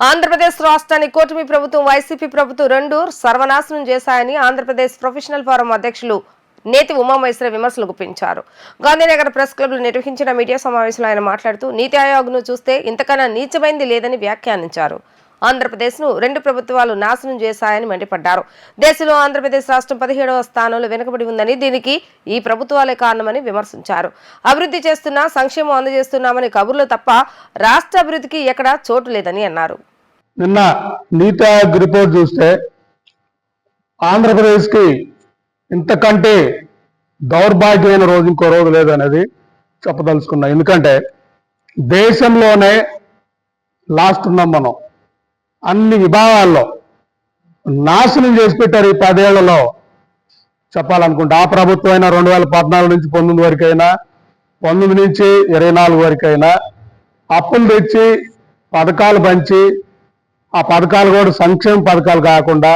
ఆంధ్రప్రదేశ్ రాష్ట్రాన్ని కూటమి ప్రభుత్వం వైసీపీ ప్రభుత్వం రెండు సర్వనాశనం చేశాయని ఆంధ్రప్రదేశ్ ప్రొఫెషనల్ ఫోరం అధ్యక్షులు నేతి ఉమామహేశ్వర విమర్శలు గుప్పించారు. గాంధీనగర్ ప్రెస్ క్లబ్లో నిర్వహించిన మీడియా సమావేశంలో ఆయన మాట్లాడుతూ నీతి ఆయోగ్ను చూస్తే ఇంతకన్నా నీచమైంది లేదని వ్యాఖ్యానించారు. ఆంధ్రప్రదేశ్ను రెండు ప్రభుత్వాలు నాశనం చేశాయని మండిపడ్డారు. దేశంలో ఆంధ్రప్రదేశ్ రాష్ట్రం పదిహేడవ స్థానంలో వెనుకబడి ఉందని దీనికి ఈ ప్రభుత్వాలే కారణమని విమర్శించారు. అభివృద్ధి చేస్తున్నా సంక్షేమం అందజేస్తున్నామని కబుర్లు తప్ప రాష్ట్ర అభివృద్ధికి ఎక్కడా చోటు లేదని అన్నారు. నిన్న నీతి ఆయోగ్ రిపోర్ట్ చూస్తే ఆంధ్రప్రదేశ్కి ఇంతకంటే దౌర్భాగ్యమైన రోజు ఇంకో రోజు లేదనేది చెప్పదలుచుకున్నా. ఎందుకంటే దేశంలోనే లాస్ట్ ఉన్నాం మనం. అన్ని విభాగాల్లో నాశనం చేసి పెట్టారు ఈ పదేళ్ళలో. చెప్పాలనుకుంటే ఆ ప్రభుత్వం అయినా రెండు వేల పద్నాలుగు నుంచి పంతొమ్మిది వరకు అయినా పంతొమ్మిది నుంచి ఇరవై నాలుగు వరకు అయినా అప్పులు తెచ్చి పథకాలు పంచి ఆ పథకాలు కూడా సంక్షేమ పథకాలు కాకుండా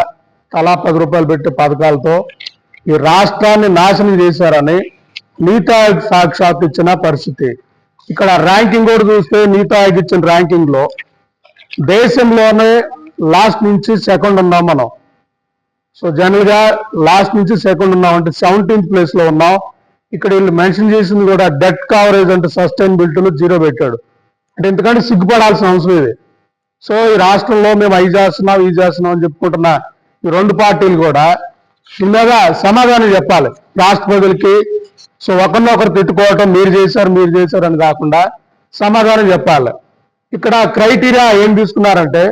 తలా పది రూపాయలు పెట్టే పథకాలతో ఈ రాష్ట్రాన్ని నాశనం చేశారని నీతా ఆయోగ్ సాక్షాత్ ఇచ్చిన పరిస్థితి. ఇక్కడ ర్యాంకింగ్ కూడా చూస్తే నీతా ఆయోగ్ ఇచ్చిన ర్యాంకింగ్లో దేశంలోనే లాస్ట్ నుంచి సెకండ్ ఉన్నాం మనం. సో జనరల్గా లాస్ట్ నుంచి సెకండ్ ఉన్నాం అంటే సెవెంటీన్త్ ప్లేస్లో ఉన్నాం. ఇక్కడ వీళ్ళు మెన్షన్ చేసింది కూడా డెట్ కవరేజ్ అంటే సస్టైనబిలిటీలో జీరో పెట్టాడు. అంటే ఎందుకంటే సిగ్గుపడాల్సిన అవసరం ఇది సో ఈ రాష్ట్రంలో మేము అవి చేస్తున్నాం ఇవి చేస్తున్నాం అని చెప్పుకుంటున్న ఈ రెండు పార్టీలు కూడా దీని మీద సమాధానం చెప్పాలి. రాష్ట్ర ప్రజలకి సో ఒకరినొకరు తిట్టుకోవటం మీరు చేశారు మీరు చేశారు అని కాకుండా సమాధానం చెప్పాలి. ఇక్కడ క్రైటీరియా ఏం తీసుకున్నారంటే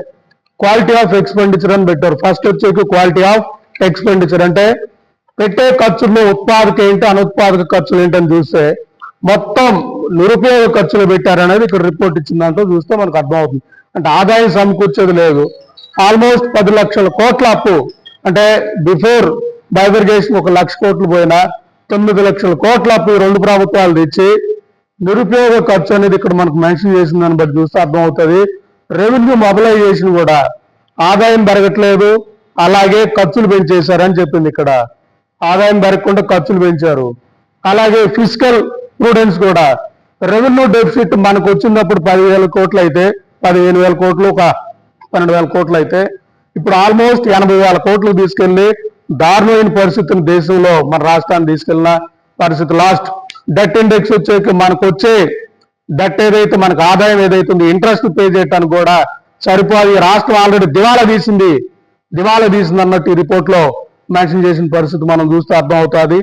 క్వాలిటీ ఆఫ్ ఎక్స్పెండిచర్ అని పెట్టారు. ఫస్ట్ వచ్చేకి క్వాలిటీ ఆఫ్ ఎక్స్పెండిచర్ అంటే పెట్టే ఖర్చుల్లో ఉత్పాదక ఏంటి అనుత్పాదక ఖర్చులు ఏంటని చూస్తే మొత్తం నిరుపయోగ ఖర్చులు పెట్టారనేది ఇక్కడ రిపోర్ట్ ఇచ్చిన దాంట్లో చూస్తే మనకు అర్థమవుతుంది. అంటే ఆదాయం సమకూర్చేది లేదు. ఆల్మోస్ట్ పది లక్షల కోట్ల అప్పు. అంటే బిఫోర్ బైబర్గేషన్ ఒక లక్ష కోట్లు పోయినా తొమ్మిది లక్షల కోట్ల అప్పు రెండు ప్రభుత్వాలు తెచ్చి నిరుపయోగ ఖర్చు అనేది ఇక్కడ మనకు మెన్షన్ చేసిన దాన్ని బట్టి చూస్తే అర్థమవుతుంది. రెవెన్యూ మొబిలైజేషన్ కూడా ఆదాయం పెరగట్లేదు. అలాగే ఖర్చులు పెంచేశారని చెప్పింది ఇక్కడ. ఆదాయం పెరగకుండా ఖర్చులు పెంచారు. అలాగే ఫిజికల్ ప్రూడెన్స్ కూడా రెవెన్యూ డెఫిసిట్ మనకు వచ్చినప్పుడు పదివేల కోట్లు అయితే పదిహేను వేల కోట్లు ఒక పన్నెండు వేల కోట్లు అయితే ఇప్పుడు ఆల్మోస్ట్ ఎనభై వేల కోట్లు తీసుకెళ్ళి దారుణమైన పరిస్థితిని దేశంలో మన రాష్ట్రాన్ని తీసుకెళ్ళిన పరిస్థితి. లాస్ట్ డెట్ ఇండెక్స్ వచ్చేకి మనకు వచ్చే డెట్ ఏదైతే మనకు ఆదాయం ఏదైతుంది ఇంట్రెస్ట్ పే చేయడానికి కూడా సరిపోయి రాష్ట్రం ఆల్రెడీ దివాలా తీసింది. దివాలా తీసింది అన్నట్టు ఈ రిపోర్ట్లో మెన్షన్ చేసిన పరిస్థితి మనం చూస్తే అర్థం అవుతుంది